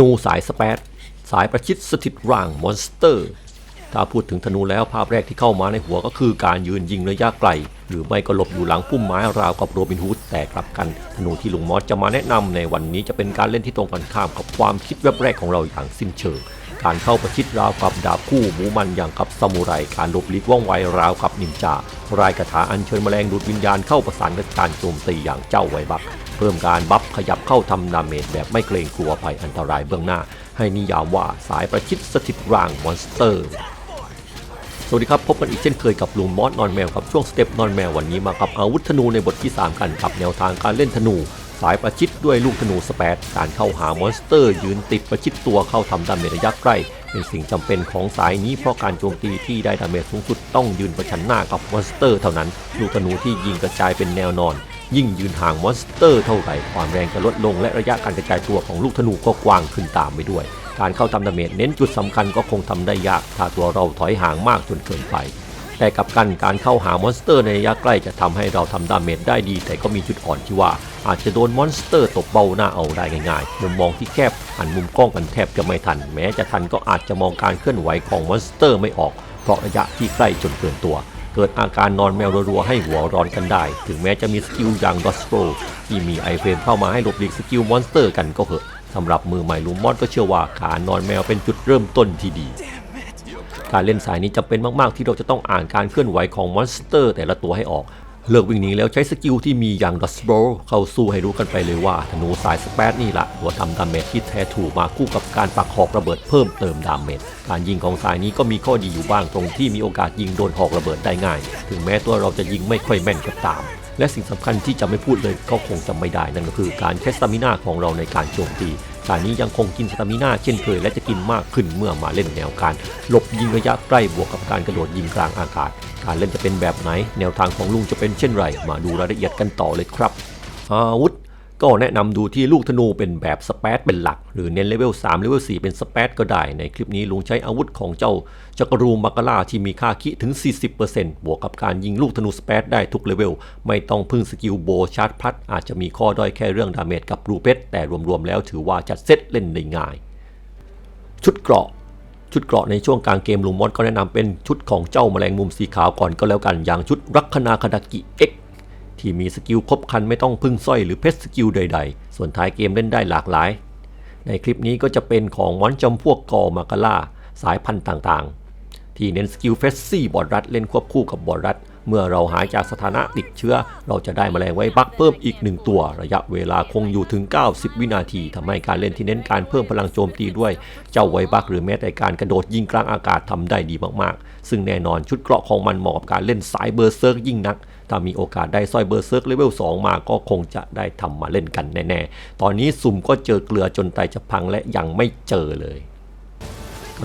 นูสายสเปซสายประชิดสถิตร่างมอนสเตอร์ ถ้าพูดถึงธนูแล้วภาพแรกที่เข้ามาในหัวก็คือการยืนยิงระยะไกล หรือไม่ก็หลบอยู่หลังพุ่มไม้ราวกับโรบินฮูดแต่กลับกันธนูที่ลุงมอสจะมาแนะนำในวันนี้จะเป็นการเล่นที่ตรงกันข้ามกับความคิดแวบแรกของเราอย่างสิ้นเชิงการเข้าประชิดราวกับดาบคู่หมูมันอย่างกับซามูไร การหลบหลีกว่องไวราวกับนินจารายกระถาอัญเชิญแมลงดูดวิญญาณเข้าประสานกับการโจมตีอย่างเจ้าไวบัก พิ่มการบัฟขยับเข้าทำดาเมจแบบไม่เกรงกลัวภัยอันตรายเบื้องหน้า ให้นิยามว่าสายประชิดสถิตร่างมอนสเตอร์สวัสดีครับ พบกันอีกเช่นเคยกับลุงมอสนอนแมวครับช่วงสเต็ปนอนแมววันนี้มากับอาวุธธนูในบทที่ 3 กันกับแนวทางการเล่นธนู สายประชิดด้วยลูกธนูสเปดการเข้าหามอนสเตอร์ ยืนติดประชิดตัวเข้าทำดาเมจระยะใกล้เป็นสิ่งจำเป็นของสายนี้เพราะการโจมตีที่ได้ดาเมจสูงสุดต้องยืนประชันหน้ากับมอนสเตอร์ เท่านั้น ลูกธนูที่ยิงกระจายเป็นแนวนอน ยิ่งยืนห่างมอนสเตอร์เท่าไหร่ความแรงจะลดลงและระยะการกระจายตัวของลูกธนูก็กว้างขึ้นตามไปด้วย การเข้าทำดาเมจเน้นจุดสำคัญก็คงทำได้ยากถ้าตัวเราถอยห่างมากจนเกินไป แต่กับกันการเข้าหามอนสเตอร์ในระยะใกล้จะทำให้เราทำดาเมจได้ดี แต่ก็มีจุดอ่อนที่ว่า อาจจะโดนมอนสเตอร์ตบเบ้าหน้าเอาได้ง่ายๆมุมมองที่แคบหันมุมกล้องกันแทบจะไม่ทัน แม้จะทันก็อาจจะมองการเคลื่อนไหวของมอนสเตอร์ไม่ออกเพราะระยะที่ใกล้จนเกินตัว เกิดอาการนอนแมวรัวๆให้หัวร้อนกันได้ ถึงแม้จะมีสกิลอย่างดอสโตรที่มีไอเฟรมเข้ามาให้หลบหลีกสกิลมอนสเตอร์กันก็เหอะสำหรับมือใหม่ลุงมอดก็เชื่อว่าการนอนแมวเป็นจุดเริ่มต้นที่ดีการเล่นสายนี้จำเป็นมาก ๆ ที่เราจะต้องอ่านการเคลื่อนไหวของมอนสเตอร์แต่ละตัวให้ออก เลิกวิ่งหนีแล้วใช้สกิลที่มีอย่างดัสโบรเข้าสู้ให้รู้กันไปเลยว่าธนูสายสเปซนี่ละตัวทำดาเมจที่แท้ถูกมาคู่กับการปักหอกระเบิดเพิ่มเติมดาเมจการยิงของสายนี้ก็มีข้อดีอยู่บ้างตรงที่มีโอกาสยิงโดนหอกระเบิดได้ง่าย ถึงแม้ตัวเราจะยิงไม่ค่อยแม่นก็ตาม และสิ่งสำคัญที่จะไม่พูดเลยก็คงจะไม่ได้นั่นก็คือการใช้สตามิน่าของเราในการโจมตีสายนี้ยังคงกินสตามิน่าเช่นเคยและจะกินมากขึ้นเมื่อมาเล่นแนวการหลบยิงระยะใกล้บวกกับการกระโดดยิงกลางอากาศ การเล่นจะเป็นแบบไหน แนวทางของลุงจะเป็นเช่นไร มาดูรายละเอียดกันต่อเลยครับ อาวุธ ก็แนะนำดูที่ลูกธนูเป็นแบบสเปซเป็นหลัก หรือเน้นเลเวล3เลเวล4เป็นสเปซก็ได้ ในคลิปนี้ลุงใช้อาวุธของเจ้าจักรูมักกะลาที่มีค่าคิถึง 40%บวกกับการยิงลูกธนูสเปซได้ทุกเลเวล ไม่ต้องพึ่งสกิลโบชาร์จพัด อาจจะมีข้อด้อยแค่เรื่องดาเมจกับรูเพชรแต่รวมๆแล้วถือว่าจัดเซตเล่นได้ง่าย ชุดเกราะชุดเกราะในช่วงกลางเกมลุงมอสก็แนะนำเป็นชุดของเจ้าแมลงมุมสีขาวก่อนก็แล้วกันอย่างชุดรักคณาคดากิ X ที่มีสกิลครบคันไม่ต้องพึ่งสร้อยหรือเพชรสกิลใด ๆ ส่วนท้ายเกมเล่นได้หลากหลาย ในคลิปนี้ก็จะเป็นของมอนจำพวกกอมากาล่าสายพันธุ์ต่างๆ ที่เน้นสกิลเฟสซี่บอดรัดเล่นควบคู่กับบอดรัดเมื่อเราหายจากสถานะติดเชื้อ เราจะได้แมลงไว้บักเพิ่มอีกหนึ่งตัว ระยะเวลาคงอยู่ถึง 90 วินาทีทำให้การเล่นที่เน้นการเพิ่มพลังโจมตีด้วย เจ้าไวบักหรือแม้แต่การกระโดดยิงกลางอากาศทำได้ดีมากๆ ซึ่งแน่นอนชุดเกราะของมันเหมาะกับการเล่นสายเบอร์เซิร์กยิ่งนัก ถ้ามีโอกาสได้สร้อยเบอร์เซิร์กเลเวล2มาก็คงจะได้ทำมาเล่นกันแน่ๆ ตอนนี้สุ่มก็เจอเกลือจนไตจะพังและยังไม่เจอเลย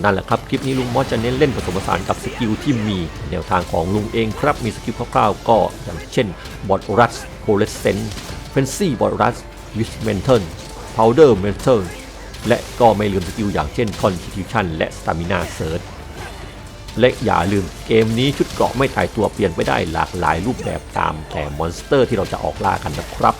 นั่นแหละครับ คลิปนี้ลุงมอสจะเน้นเล่นผสมผสานกับสกิลที่มีแนวทางของลุงเองครับ มีสกิลคร่าวๆ ก็อย่างเช่นบอดรัสโคเลสเซนเฟนซี่บอดรัสวิสเมนเทนพาวเดอร์เมนเทนและก็ไม่ลืมสกิลอย่างเช่น Constitution และ Stamina Surge และอย่าลืมเกมนี้ชุดเกราะไม่ถ่ายตัวเปลี่ยนไปได้หลากหลายรูปแบบตามแต่มอนสเตอร์ที่เราจะออกล่ากันนะครับ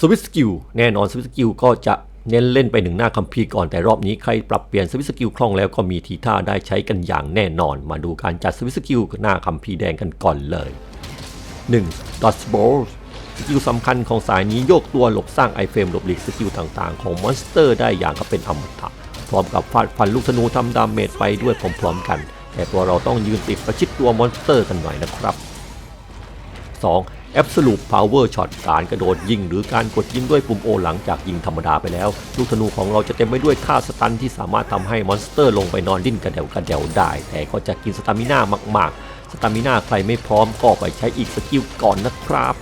สวิตสกิลแน่นอนสวิตสกิลก็จะเน้นเล่นไปหนึ่งหน้าคัมภีร์ก่อนแต่รอบนี้ใครปรับเปลี่ยนสวิตสกิลคล่องแล้วก็มีทีท่าได้ใช้กันอย่างแน่นอน มาดูการจัดสวิตสกิลหน้าคัมภีร์แดงกันก่อนเลย 1. Dodge Ball สกิลสำคัญของสายนี้โยกตัวหลบสร้างไอเฟรมหลบหลีกสกิลต่างๆ ของมอนสเตอร์ได้อย่างกับเป็นอมตะพร้อมกับฟาดฟันลูกธนูทำดาเมจไปด้วยพร้อมๆกัน แต่ตัวเราต้องยืนติดประชิดตัวมอนสเตอร์กันหน่อยนะครับ 2. Absolute Power Shot การกระโดดยิงหรือการกดยิงด้วยปุ่มโอหลังจากยิงธรรมดาไปแล้ว ลูกธนูของเราจะเต็มไปด้วยท่าสตันที่สามารถทำให้มอนสเตอร์ลงไปนอนดิ้นกระเดวกระเดวได้ แต่ก็จะกินสตามิน่ามาก ๆ สตามิน่าใครไม่พร้อมก็ไปใช้อีกสกิลก่อนนะครับ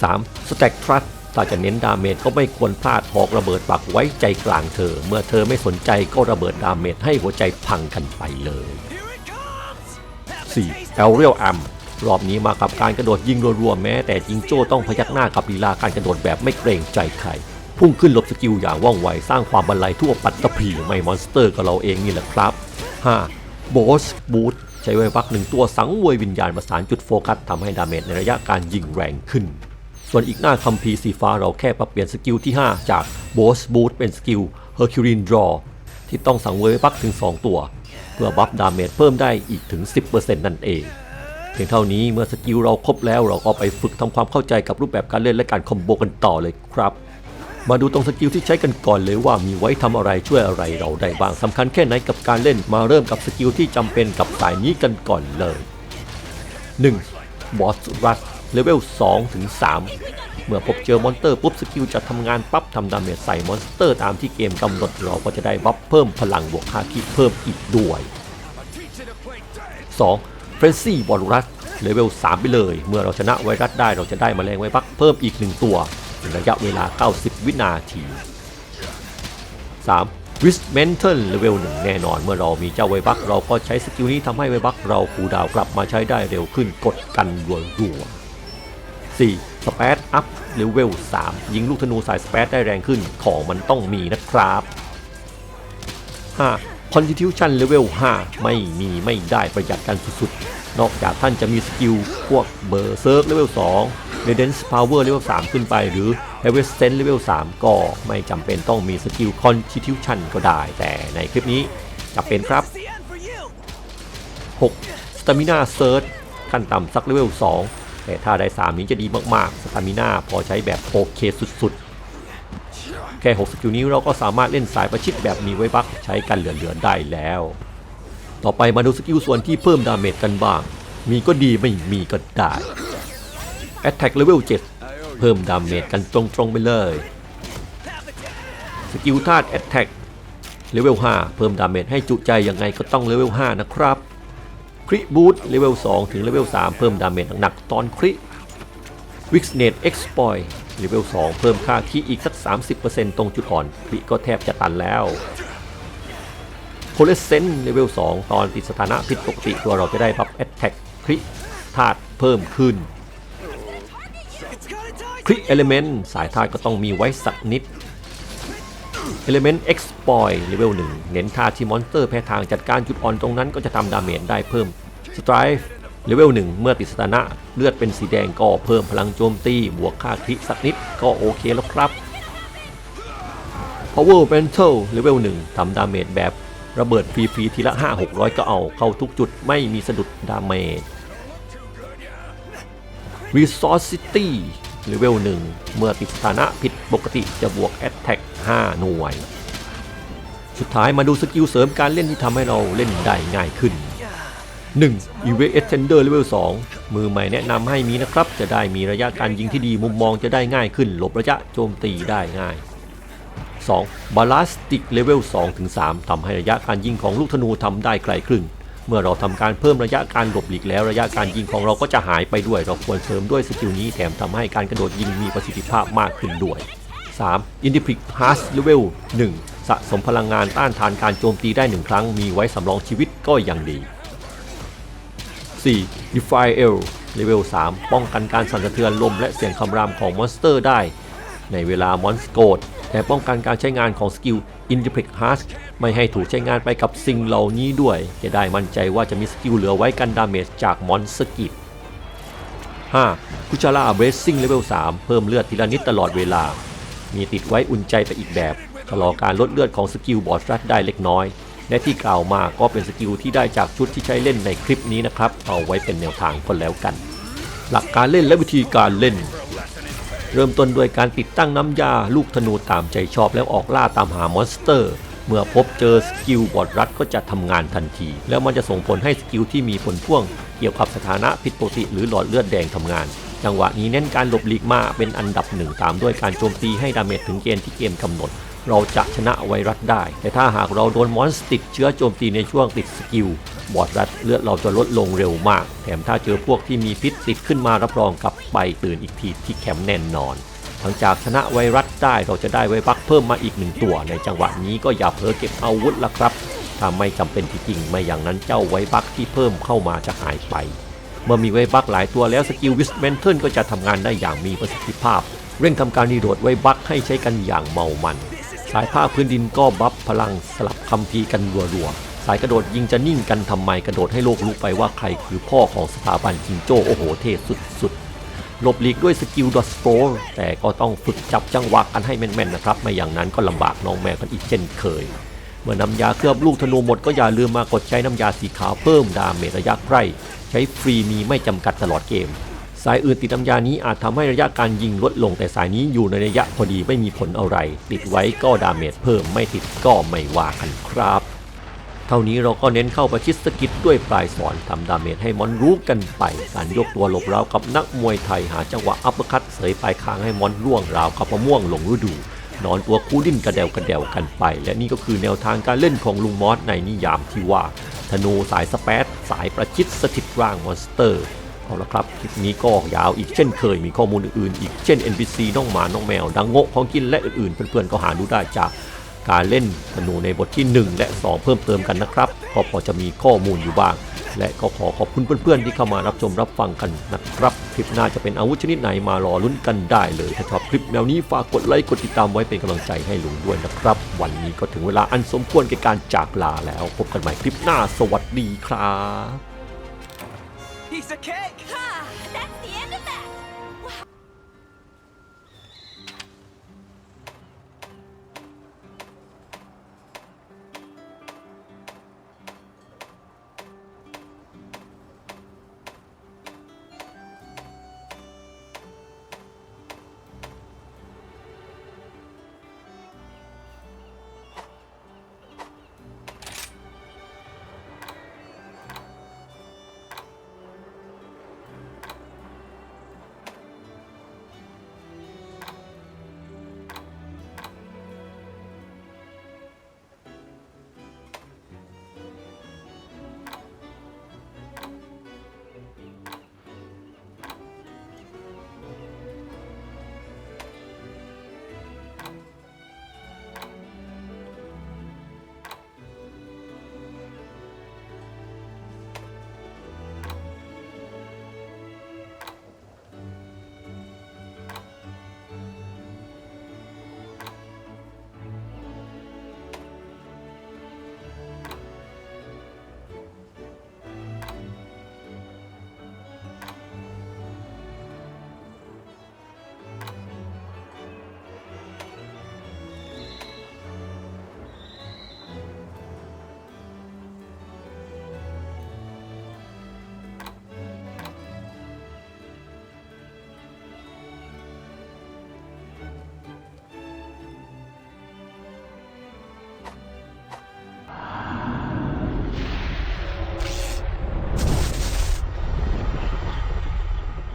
3. Stack Trust ถ้าจะเน้นดาเมจก็ไม่ควรพลาดหอกระเบิดปักไว้ใจกลางเธอ เมื่อเธอไม่สนใจก็ระเบิดดาเมจให้หัวใจพังกันไปเลย 4. Aerial Arm รอบนี้มากับการกระโดดยิงรัวๆแม้แต่จิงโจ้ต้องพยักหน้ากับลีลาการกระโดดแบบไม่เกรงใจใครพุ่งขึ้นหลบสกิลอย่างว่องไวสร้างความบันไลทั่วปัตตภีไม่มอนสเตอร์กับเราเองนี่แหละครับ 5. Boss Boot ใช้ไวบักหนึ่งตัวสังเวยวิญญาณประสานจุดโฟกัสทำให้ดาเมจในระยะการยิงแรงขึ้น ส่วนอีกหน้าคัมภีร์สีฟ้าเราแค่ปรับเปลี่ยนสกิลที่ 5 จาก Boss Boost เป็นสกิล Herculean Draw ที่ต้องสังเวยบักถึง 2 ตัว เพื่อบัฟดาเมจเพิ่มได้อีกถึง 10%นั่นเอง เพียงเท่านี้เมื่อสกิลเราครบแล้วเราก็ไปฝึกทำความเข้าใจกับรูปแบบการเล่นและการคอมโบกันต่อเลยครับ มาดูตรงสกิลที่ใช้กันก่อนเลยว่ามีไว้ทำอะไรช่วยอะไรเราได้บ้างสำคัญแค่ไหนกับการเล่นมาเริ่มกับสกิลที่จำเป็นกับสายนี้กันก่อนเลย 1. บอสรัส เลเวล2ถึง3เมื่อพบเจอมอนสเตอร์ปุ๊บสกิลจะทำงานปั๊บทำดาเมจใส่มอนสเตอร์ตามที่เกมกำหนดเราก็จะได้บัฟเพิ่มพลังบวกค่าที่เพิ่มอีกด้วย 2. f r e n z y บอลรัสเลเวล3 ไปเลย เมื่อเราชนะไวรัสได้เราจะได้มแมลงไวบักเพิ่มอีก 1 ตัวเป็นระยะเวลา 90 วินาที 3. w i s m e n t a l เลเวล1แน่นอนเมื่อเรามีเจ้าไวบักเราก็ใช้สกิลนี้ทำให้ไวบักเราคูดาวกลับมาใช้ได้เร็วขึ้นกดกันรัวๆ 4. สเปซอัพเลเวล3ยิงลูกธนูสายสเปซได้แรงขึ้นของมันต้องมีนะครับ 5. Constitution Level 5 ไม่มีไม่ได้ประหยัดกันสุดๆ นอกจากท่านจะมีสกิลพวกเบอร์เซิร์กเลเวล2 Redence Power Level 3 ขึ้นไปหรือ Resistance Level 3 ก็ไม่จำเป็นต้องมีสกิล Constitution ก็ได้ แต่ในคลิปนี้จะเป็นครับ 6. Stamina Surge ขั้นต่ำสักเลเวล2 แต่ถ้าได้ 3 นี้จะดีมากๆ Stamina พอใช้แบบโอเคสุดๆ แค่6สกิลนี้เราก็สามารถเล่นสายประชิดแบบมีไว้บักใช้กันเหลือๆได้แล้ว ต่อไปมาดูสกิลส่วนที่เพิ่มดาเมจกันบ้าง มีก็ดีไม่มีก็ได้ Attack Level 7 เพิ่มดาเมจกันตรงๆไปเลย สกิลธาตุ Attack Level 5เพิ่มดาเมจให้จุใจยังไงก็ต้อง Level 5นะครับ คริบูทเลเวล2ถึงเลเวล3เพิ่มดาเมจหนักๆตอนคริวิกเนตเอ็กซ์ปอยเลเวล2เพิ่มค่าคีอีกสัก 30%ตรงจุดอ่อนคริก็แทบจะตันแล้วโคเลสเซนเลเวล2ตอนติดสถานะผิดปกติตัวเราจะได้บัฟแอตแทกคริธาตุเพิ่มขึ้นคริเอลเมนต์สายธาตุก็ต้องมีไว้สักนิด Element Exploit Level 1เน้นท่าที่มอนสเตอร์แพ้ทางจัดการจุดอ่อนตรงนั้นก็จะทำดาเมจได้เพิ่ม Strife Level 1เมื่อติดสถานะเลือดเป็นสีแดงก็เพิ่มพลังโจมตี บวกค่าคริสักนิดก็โอเคแล้วครับ Power Mantle Level 1ทำดาเมจแบบระเบิดฟรีๆทีละ 5-600 ก็เอาเข้าทุกจุดไม่มีสะดุดดาเมจ Resourcity เลเวล1เมื่อติดสถานะผิดปกติจะบวก Attack 5หน่วย สุดท้ายมาดูสกิลเสริมการเล่นที่ทำให้เราเล่นได้ง่ายขึ้น 1. e v e t e n d e r Level 2 มือใหม่แนะนำให้มีนะครับ จะได้มีระยะการยิงที่ดีมุมมองจะได้ง่ายขึ้น หลบระยะโจมตีได้ง่าย 2. Ballistic Level 2-3ทำให้ระยะการยิงของลูกธนูทำได้ไกลขึ้น เมื่อเราทำการเพิ่มระยะการหลบหลีกแล้วระยะการยิงของเราก็จะหายไปด้วย เราควรเสริมด้วยสกิลนี้แถมทำให้การกระโดดยิงมีประสิทธิภาพมากขึ้นด้วย 3. i n d i p r i c h a s Level 1สะสมพลังงานต้านทานการโจมตีได้ 1 ครั้ง มีไว้สำรองชีวิตก็ยังดี 4. Defy L Level 3ป้องกันการสั่นสะเทือนลมและเสียงคำรามของมอนสเตอร์ได้ ในเวลามอนสโกดแต่ป้องกันการใช้งานของสกิล i n d i p r i c h a s ไม่ให้ถูกใช้งานไปกับสิ่งเหล่านี้ด้วย จะได้มั่นใจว่าจะมีสกิลเหลือไว้กันดาเมจจากมอนสกิล 5. คุชาร่าเบรสซิ่งเลเวล 3 เพิ่มเลือดทีละนิดตลอดเวลา มีติดไว้อุ่นใจไปอีกแบบชะลอการลดเลือดของสกิลบอสรัดได้เล็กน้อย และที่กล่าวมาก็เป็นสกิลที่ได้จากชุดที่ใช้เล่นในคลิปนี้นะครับ เอาไว้เป็นแนวทางก็แล้วกัน หลักการเล่นและวิธีการเล่น เริ่มต้นด้วยการติดตั้งน้ำยาลูกธนูตามใจชอบแล้วออกล่าตามหามอนสเตอร์ เมื่อพบเจอสกิลบอดรัดก็จะทำงานทันที แล้วมันจะส่งผลให้สกิลที่มีผลพ่วง เกี่ยวกับสถานะผิดปกติหรือหลอดเลือดแดงทำงาน จังหวะนี้เน้นการหลบหลีกมาเป็นอันดับหนึ่งตามด้วยการโจมตีให้ดาเมจถึงเกณฑ์ที่เกมกำหนด เราจะชนะไวรัสได้ แต่ถ้าหากเราโดนมอนสติดเชื้อโจมตีในช่วงติดสกิลบอดรัดเลือดเราจะลดลงเร็วมาก แถมถ้าเจอพวกที่มีพิษติดขึ้นมารับรองกลับไปตื่นอีกทีที่แคมป์แน่นอนหลังจากชนะไวรัสได้เราจะได้ไวบักเพิ่มมาอีกหนึ่งตัว ในจังหวะนี้ก็อย่าเผลอเก็บอาวุธละครับถ้าไม่จำเป็นที่จริงไม่อย่างนั้นเจ้าไวบักที่เพิ่มเข้ามาจะหายไป เมื่อมีไวบักหลายตัวแล้วสกิลวิสเมนเทิลก็จะทำงานได้อย่างมีประสิทธิภาพ เร่งทำการรีโหลดไวบักให้ใช้กันอย่างเมามัน สายผ้าพื้นดินก็บัฟพลังสลับคัมภีร์กันรัวๆ สายกระโดดยิงจะนิ่งกันทำไมกระโดดให้โลกรู้ไปว่าใครคือพ่อของสถาบันจิงโจ้โอ้โหเท่สุดๆหลบหลีกด้วยสกิลดอสโตแต่ก็ต้องฝึกจับจังหวะกันให้แม่นๆนะครับ ไม่อย่างนั้นก็ลำบากน้องแมวกันอีกเช่นเคย เมื่อนำยาเคลือบลูกธนูหมดก็อย่าลืมมากดใช้น้ำยาสีขาวเพิ่มดาเมจระยะใกล้ใช้ฟรีมีไม่จำกัดตลอดเกม สายอื่นติดน้ำยานี้อาจทำให้ระยะการยิงลดลงแต่สายนี้อยู่ในระยะพอดีไม่มีผลอะไร ติดไว้ก็ดาเมจเพิ่มไม่ติดก็ไม่ว่ากันครับ เท่านี้เราก็เน้นเข้าประชิดสกิดด้วยปลายสอนทำดาเมจให้มอนรู้กันไป การยกตัวหลบราวกับนักมวยไทยหาจังหวะอัปเปอร์คัตเสยปลายคางให้มอนร่วงราวกับมะม่วงหลงฤดูนอนตัวคู่ดิ้นกระเดวกระเดวกันไป และนี่ก็คือแนวทางการเล่นของลุงมอสในนิยามที่ว่า ธนูสายสเปซสายประชิดสถิตร่างมอนสเตอร์ เอาละครับคลิปนี้ก็ยาวอีกเช่นเคยมีข้อมูลอื่นๆอีกเช่น NPC น้องหมา น้องแมว ดังโงะของกินและอื่นๆ เพื่อนๆก็หาดูได้จากการเล่นธนูในบทที่ 1 และ 2 เพิ่มเติมกันนะครับก็พอจะมีข้อมูลอยู่บ้าง และก็ขอขอบคุณเพื่อนๆ ที่เข้ามารับชมรับฟังกันนะครับ คลิปหน้าจะเป็นอาวุธชนิดไหนมารอลุ้นกันได้เลยถ้าชอบคลิปแนวนี้ฝากกดไลค์กดติดตามไว้เป็นกำลังใจให้ลุงด้วยนะครับ วันนี้ก็ถึงเวลาอันสมควรแก่การจากลาแล้วพบกันใหม่คลิปหน้าสวัสดีครับ Piece of cake!